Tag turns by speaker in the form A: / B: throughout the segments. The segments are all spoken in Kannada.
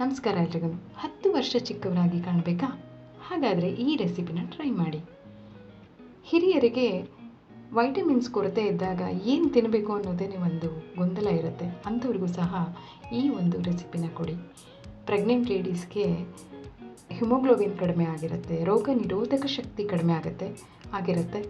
A: ನಮಸ್ಕಾರ ಎಲ್ರಿಗೂ. ಹತ್ತು ವರ್ಷ ಚಿಕ್ಕವರಾಗಿ ಕಾಣಬೇಕಾ? ಹಾಗಾದರೆ ಈ ರೆಸಿಪಿನ ಟ್ರೈ ಮಾಡಿ. ಹಿರಿಯರಿಗೆ ವೈಟಮಿನ್ಸ್ ಕೊರತೆ ಇದ್ದಾಗ ಏನು ತಿನ್ನಬೇಕು ಅನ್ನೋದೇ ಒಂದು ಗೊಂದಲ ಇರುತ್ತೆ. ಅಂಥವ್ರಿಗೂ ಸಹ ಈ ಒಂದು ರೆಸಿಪಿನ ಕೊಡಿ. ಪ್ರೆಗ್ನೆಂಟ್ ಲೇಡೀಸ್ಗೆ ಹಿಮೋಗ್ಲೋಬಿನ್ ಕಡಿಮೆ ಆಗಿರುತ್ತೆ, ರೋಗ ನಿರೋಧಕ ಶಕ್ತಿ ಕಡಿಮೆ ಆಗುತ್ತೆ, ಆಗಿರುತ್ತೆ.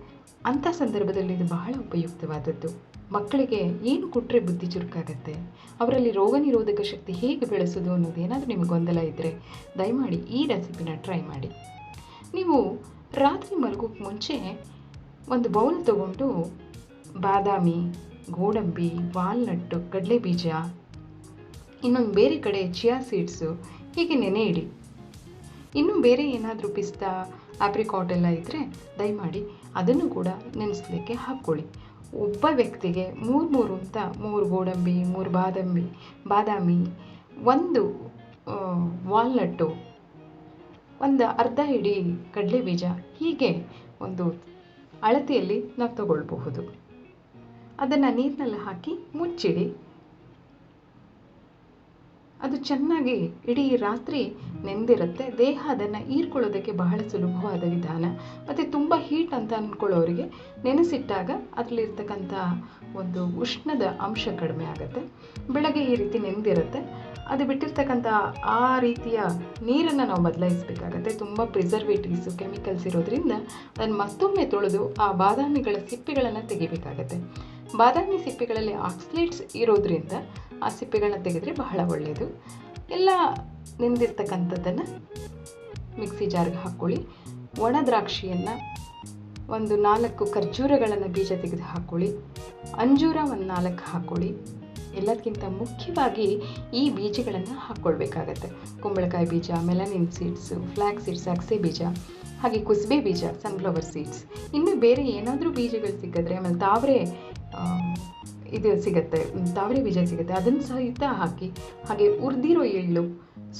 A: ಅಂಥ ಸಂದರ್ಭದಲ್ಲಿ ಇದು ಬಹಳ ಉಪಯುಕ್ತವಾದದ್ದು. ಮಕ್ಕಳಿಗೆ ಏನು ಕೊಟ್ಟರೆ ಬುದ್ಧಿ ಚುರುಕಾಗುತ್ತೆ? ಅವರಲ್ಲಿ ರೋಗ ನಿರೋಧಕ ಶಕ್ತಿ ಹೇಗೆ ಬೆಳೆಸೋದು ಅನ್ನೋದು ಏನಾದರೂ ನಿಮಗೆ ಗೊಂದಲ ಇದ್ದರೆ ದಯಮಾಡಿ ಈ ರೆಸಿಪಿನ ಟ್ರೈ ಮಾಡಿ. ನೀವು ರಾತ್ರಿ ಮಲಗೋಕ್ಕೆ ಮುಂಚೆ ಒಂದು ಬೌಲ್ ತಗೊಂಡು ಬಾದಾಮಿ, ಗೋಡಂಬಿ, ವಾಲ್ನಟ್ಟು ಕಡಲೆ ಬೀಜ ಇನ್ನೊಂದು ಬೇರೆ ಕಡೆ ಚಿಯಾ ಸೀಡ್ಸು ಹೀಗೆ ನೆನೆ ಇಡಿ. ಇನ್ನೂ ಬೇರೆ ಏನಾದರೂ ಪಿಸ್ತಾ, ಆಪ್ರಿಕಾಟ್ ಎಲ್ಲ ಇದ್ದರೆ ದಯಮಾಡಿ ಅದನ್ನು ಕೂಡ ನೆನೆಸಲಿಕ್ಕೆ ಹಾಕ್ಕೊಳ್ಳಿ. ಒಬ್ಬ ವ್ಯಕ್ತಿಗೆ ಮೂರು ಮೂರು ಅಂತ, ಮೂರು ಗೋಡಂಬಿ, ಮೂರು ಬಾದಾಮಿ ಬಾದಾಮಿ, ಒಂದು ವಾಲ್ನಟ್ಟು, ಒಂದು ಅರ್ಧ ಹಿಡಿ ಕಡಲೆ ಬೀಜ, ಹೀಗೆ ಒಂದು ಅಳತೆಯಲ್ಲಿ ನಾವು ತಗೊಳ್ಬಹುದು. ಅದನ್ನು ನೀರಿನಲ್ಲಿ ಹಾಕಿ ಮುಚ್ಚಿಡಿ. ಅದು ಚೆನ್ನಾಗಿ ಇಡೀ ರಾತ್ರಿ ನೆಂದಿರುತ್ತೆ. ದೇಹ ಅದನ್ನು ಹೀರ್ಕೊಳ್ಳೋದಕ್ಕೆ ಬಹಳ ಸುಲಭವಾದ ವಿಧಾನ. ಮತ್ತು ತುಂಬ ಹೀಟ್ ಅಂತ ಅಂದ್ಕೊಳ್ಳೋರಿಗೆ ನೆನೆಸಿಟ್ಟಾಗ ಅದರಲ್ಲಿರ್ತಕ್ಕಂಥ ಒಂದು ಉಷ್ಣದ ಅಂಶ ಕಡಿಮೆ ಆಗುತ್ತೆ. ಬೆಳಗ್ಗೆ ಈ ರೀತಿ ನೆಂದಿರುತ್ತೆ. ಅದು ಬಿಟ್ಟಿರ್ತಕ್ಕಂಥ ಆ ರೀತಿಯ ನೀರನ್ನು ನಾವು ಬದಲಾಯಿಸಬೇಕಾಗತ್ತೆ. ತುಂಬ ಪ್ರಿಸರ್ವೇಟಿವ್ಸು ಕೆಮಿಕಲ್ಸ್ ಇರೋದ್ರಿಂದ ಅದನ್ನು ಮತ್ತೊಮ್ಮೆ ತೊಳೆದು ಆ ಬಾದಾಮಿಗಳ ಸಿಪ್ಪೆಗಳನ್ನು ತೆಗಿಬೇಕಾಗತ್ತೆ. ಬಾದಾಮಿ ಸಿಪ್ಪೆಗಳಲ್ಲಿ ಆಕ್ಸ್ಲೇಟ್ಸ್ ಇರೋದ್ರಿಂದ ಆ ಸಿಪ್ಪೆಗಳನ್ನ ತೆಗೆದರೆ ಬಹಳ ಒಳ್ಳೆಯದು ಎಲ್ಲ ನೆಂದಿರ್ತಕ್ಕಂಥದ್ದನ್ನು ಮಿಕ್ಸಿ ಜಾರ್ಗೆ ಹಾಕ್ಕೊಳ್ಳಿ ಒಣ ದ್ರಾಕ್ಷಿಯನ್ನು ಒಂದು ನಾಲ್ಕು ಖರ್ಜೂರಗಳನ್ನು ಬೀಜ ತೆಗೆದು ಹಾಕ್ಕೊಳ್ಳಿ ಅಂಜೂರ ಒಂದು ನಾಲ್ಕು ಹಾಕ್ಕೊಳ್ಳಿ ಎಲ್ಲದಕ್ಕಿಂತ ಮುಖ್ಯವಾಗಿ ಈ ಬೀಜಗಳನ್ನು ಹಾಕ್ಕೊಳ್ಬೇಕಾಗತ್ತೆ ಕುಂಬಳಕಾಯಿ ಬೀಜ ಮೆಲನಿನ್ ಸೀಡ್ಸು ಫ್ಲ್ಯಾಕ್ ಸೀಡ್ಸ್ ಅಗಸೆ ಬೀಜ, ಹಾಗೆ ಕುಸುಬೆ ಬೀಜ ಸನ್ಫ್ಲವರ್ ಸೀಡ್ಸ್ ಇನ್ನು ಬೇರೆ ಏನಾದರೂ ಬೀಜಗಳು ಸಿಕ್ಕಿದ್ರೆ ಆಮೇಲೆ ತಾವರೆ ಇದು ಸಿಗುತ್ತೆ ತಾವರೆ ಬೀಜ ಸಿಗುತ್ತೆ, ಅದನ್ನು ಸಹಿತ ಹಾಕಿ, ಹಾಗೆ ಉರ್ದಿರೋ ಎಳ್ಳು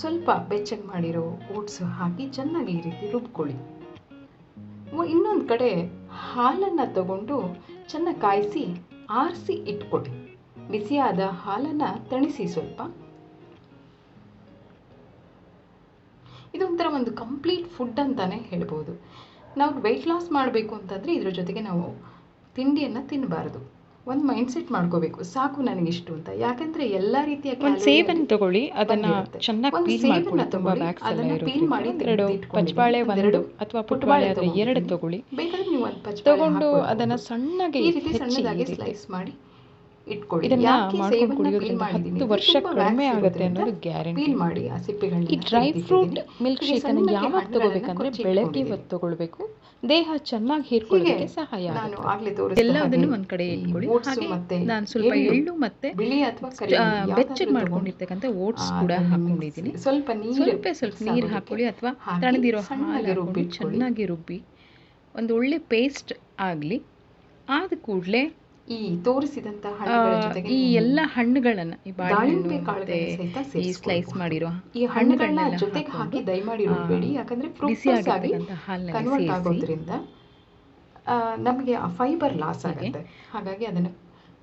A: ಸ್ವಲ್ಪ ಬೆಚ್ಚಗೆ ಮಾಡಿರೋ ಓಟ್ಸು ಹಾಕಿ ಚೆನ್ನಾಗಿ ಈ ರೀತಿ ರುಬ್ಕೊಳ್ಳಿ. ಇನ್ನೊಂದು ಕಡೆ ಹಾಲನ್ನು ತಗೊಂಡು ಚೆನ್ನಾಗಿ ಕಾಯಿಸಿ, ಆರಿಸಿ ಇಟ್ಕೊಳ್ಳಿ. ಬಿಸಿಯಾದ ಹಾಲನ್ನು ತಣಿಸಿ ಸ್ವಲ್ಪ. ಇದೊಂಥರ ಒಂದು ಕಂಪ್ಲೀಟ್ ಫುಡ್ ಅಂತಾನೆ ಹೇಳ್ಬೋದು. ನಾವು ವೆಯ್ಟ್ ಲಾಸ್ ಮಾಡಬೇಕು ಅಂತಂದರೆ ಇದ್ರ ಜೊತೆಗೆ ನಾವು ತಿಂಡಿಯನ್ನು ತಿನ್ನಬಾರ್ದು ಒಂದು ಮೈಂಡ್ ಸೆಟ್ ಮಾಡ್ಕೋಬೇಕು. ಸಾಕು ನನಗಿಷ್ಟು ಅಂತ. ಯಾಕಂದ್ರೆ ಎಲ್ಲಾ ರೀತಿಯ
B: ಸೇಬನ್ನು ತಗೊಳ್ಳಿ. ಅದನ್ನ ಚೆನ್ನಾಗಿ ಪೀಲ್ ತುಂಬಾ ಅದನ್ನ ಎಲ್ಲ ಇರೋದ್ರಿಂದ ಎರಡು ಪಚ್ಚಬಾಳೆ ಒಂದು ಅಥವಾ ಪುಟ್ಟಬಾಳೆ ಆದ್ರೆ ಎರಡು ತಗೊಳ್ಳಿ.
A: ಬೇಕಾದ್ರೆ ನೀವು ಒಂದು
B: ತಗೊಂಡು ಅದನ್ನ ಸಣ್ಣಗೆ
A: ಈ ರೀತಿ ಸಣ್ಣದಾಗಿ ಸ್ಲೈಸ್ ಮಾಡಿ ಇಟ್ಕೊಳ್ಳಿ.
B: ಇದನ್ನ
A: ಯಾಕೆ
B: ಮಾಡ್ಕೊಂಡು
A: ಸೇಬನ್ನ
B: ಕುಡಿಯೋದ್ರಿಂದ
A: peel
B: ಹತ್ತು ವರ್ಷ ಕಡಿಮೆ ಆಗುತ್ತೆ ಅನ್ನೋದು ಗ್ಯಾರಂಟಿ
A: ಮಾಡಿ ಆ ಸಿಪ್ಪೆಗಳನ್ನ
B: ಈ ಡ್ರೈ ಫ್ರೂಟ್ ಮಿಲ್ಕ್ ಶೇಕ್ ಅನ್ನು ಯಾವಾಗ ತಗೋಬೇಕಂದ್ರೆ ಬೆಳಗ್ಗೆ. ಹೊತ್ತು ತಗೊಳ್ಬೇಕು. ದೇಹ ಚೆನ್ನಾಗಿ ಹೀರ್ಕೊಳ್ಳೋದಕ್ಕೆ ಸಹಾಯ
A: ನಾನು ಆಗ್ಲೇ
B: ಎಲ್ಲದನ್ನು ಒಂದ್ ಕಡೆ ಇಟ್ಕೊಳ್ಳಿ. ಹಾಗೆ ನಾನು ಸ್ವಲ್ಪ
A: ಎಳ್ಳು,
B: ಮತ್ತೆ
A: ಬಿಳಿ ಅಥವಾ
B: ಬೆಚ್ಚಗೆ ಮಾಡ್ಕೊಂಡಿರ್ತಕ್ಕಂಥ ಓಟ್ಸ್ ಕೂಡ ಹಾಕೊಂಡಿದ್ದೀನಿ.
A: ಸ್ವಲ್ಪ ನೀರು
B: ಸ್ವಲ್ಪ ಸ್ವಲ್ಪ ನೀರು ಹಾಕೊಳ್ಳಿ ಅಥವಾ ತಣದಿರೋ ಹಾಲು ಹಾಕೊಂಡು ಚೆನ್ನಾಗಿ ರುಬ್ಬಿ ಒಂದು ಒಳ್ಳೆ ಪೇಸ್ಟ್ ಆಗಲಿ ಆದ ಕೂಡಲೇ
A: ಈ ತೋರಿಸಿದಂತ
B: ಈ ಎಲ್ಲ ಹಣ್ಣುಗಳನ್ನ ಈ ಬಾಳೆಹಣ್ಣು
A: ದಾಳಿಂಬೆ ಕಾಳುಗಳನ್ನ ಸಹಿತ
B: ಈ. ಸ್ಲೈಸ್ ಮಾಡಿರೋ
A: ಈ ಹಣ್ಣುಗಳನ್ನ
B: ಹಣ್ಣುಗಳನ್ನೆಲ್ಲ
A: ಜೊತೆಗೆ ಹಾಕಿ ದಯಮಾಡಿ ರುಬ್ಬೇಡಿ ಯಾಕಂದ್ರೆ
B: ಬಿಸಿ
A: ಫ್ರೂಕ್ಟೋಸ್ ಆಗಿ
B: ಆಗಿರ್ತಕ್ಕಂಥ ಹಾಲಿನಲ್ಲಿ
A: ಕನ್ವರ್ಟ್
B: ಸೇರಿಸಿ
A: ಆಗೋದ್ರಿಂದ ಆ, ನಮಗೆ ಆ ಫೈಬರ್ ಲಾಸ್. ಆಗುತ್ತೆ ಹಾಗಾಗಿ ಅದನ್ನ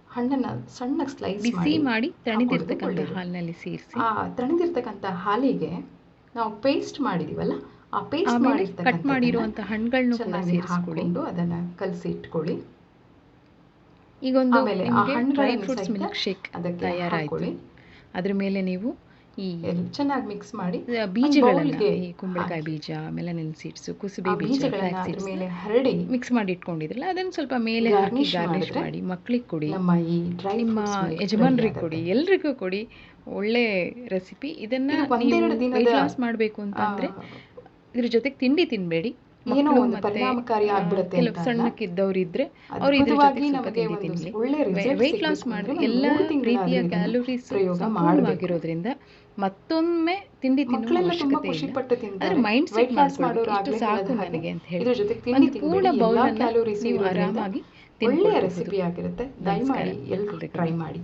A: ಹಣ್ಣನ್ನ ಸಣ್ಣ ಸ್ಲೈಸ್
B: ಬಿಸಿ ಮಾಡಿ ತಣಿದಿರ್ತಕ್ಕಂಥ
A: ಒಳ್ಳೆಯದು.
B: ಹಾಲಿನಲ್ಲಿ ಸೇರಿಸಿ
A: ಆ ತಣಿದಿರ್ತಕ್ಕಂಥ ಹಾಲಿಗೆ ನಾವು ಪೇಸ್ಟ್ ಮಾಡಿದೀವಲ್ಲ ಆ ಪೇಸ್ಟ್
B: ಆಮೇಲೆ ಕಟ್ ಮಾಡಿರುವಂತ ಹಣ್ಣುಗಳನ್ನು ಕೂಡ
A: ಚೆನ್ನಾಗಿ
B: ಸೇರಿಸ್ಕೊಳ್ಳಿ
A: ಹಾಕೊಂಡು ಅದನ್ನ ಕಲಸಿ ಇಟ್ಕೊಳ್ಳಿ
B: ಈಗ ಒಂದು
A: ಆಮೇಲೆ ಆ
B: ನಿಮಗೆ ಡ್ರೈ ಫ್ರೂಟ್ಸ್ ಮಿಲ್ಕ್ ಶೇಕ್ ತಯಾರಾಯ್ತು. ಅದ್ರ ಮೇಲೆ ನೀವು ಈ
A: ಚೆನ್ನಾಗಿ ಮಿಕ್ಸ್ ಮಾಡಿ
B: ಬೀಜಗಳನ್ನ ಈ ಕುಂಬಳಕಾಯಿ ಬೀಜ ಮೆಲನಿನ್ ಸೀಡ್ಸ್ ಕುಸುಬೆ ಬೀಜ ಫ್ಲಾಕ್ ಸೀಡ್ಸ್
A: ಹರಡಿ
B: ಮಿಕ್ಸ್ ಮಾಡಿ ಇಟ್ಕೊಂಡಿದ್ರಲ್ಲ ಅದನ್ನ ಸ್ವಲ್ಪ ಮೇಲೆ ಹಾಕಿ ಗಾರ್ನಿಶ್ ಮಾಡಿ ಮಕ್ಕಳಿಗೆ ಕೊಡಿ.
A: ನಮ್ಮ
B: ಯಜಮಾನ್ರಿಗೆ ಕೊಡಿ ಎಲ್ರಿಗೂ ಕೊಡಿ ಒಳ್ಳೆ ರೆಸಿಪಿ ಇದನ್ನ ನೀವು weight loss ಮಾಡಬೇಕು ಅಂತಂದ್ರೆ ಇದ್ರ ಜೊತೆಗೆ ತಿಂಡಿ ತಿನ್ಬೇಡಿ.
A: ಏನೋ ಒಂದು ಪರಿಣಾಮಕಾರಿ ಆಗ್ಬಿಡುತ್ತೆ
B: ಕೆಲವು. ಸಣ್ಣಕ್ಕಿದ್ದವ್ರು ಇದ್ರೆ ಅವ್ರು ಇದ್ರ
A: ಅದ್ಭುತವಾಗಿ
B: ಜೊತೆಗೆ ಸ್ವಲ್ಪ
A: ನಮಗೆ ಒಳ್ಳೆ
B: ವೆಯ್ಟ್ ಲಾಸ್ ಮಾಡಿ ಎಲ್ಲ ರೀತಿಯ ಕ್ಯಾಲೋರೀಸ್
A: ಪ್ರಯೋಗ
B: ಸಂಪೂರ್ಣವಾಗಿರೋದ್ರಿಂದ ಮತ್ತೊಮ್ಮೆ ತಿಂಡಿ ತಿನ್ನುವ ಅವಶ್ಯಕತೆ ಇಲ್ಲ. ಮೈಂಡ್ ಸೆಟ್
A: ಲಾಸ್ loss ಮಾಡೋರು
B: ಮಾಡ್ಕೊಳ್ಳಿ ಸಾಕು ನನಗೆ ಅಂತ ಹೇಳಿ.
A: ಇದ್ರ ಜೊತೆಗೆ ತಿಂಡಿ
B: ಒಂದು ಪೂರ್ಣ ಬೌಲ್ ನೀವು ಆರಾಮಾಗಿ
A: ಒಳ್ಳೆಯ ರೆಸಿಪಿ ಆಗಿರುತ್ತೆ. ದಯಮಾಡಿ ಎಲ್ಲರೂ ಟ್ರೈ ಮಾಡಿ.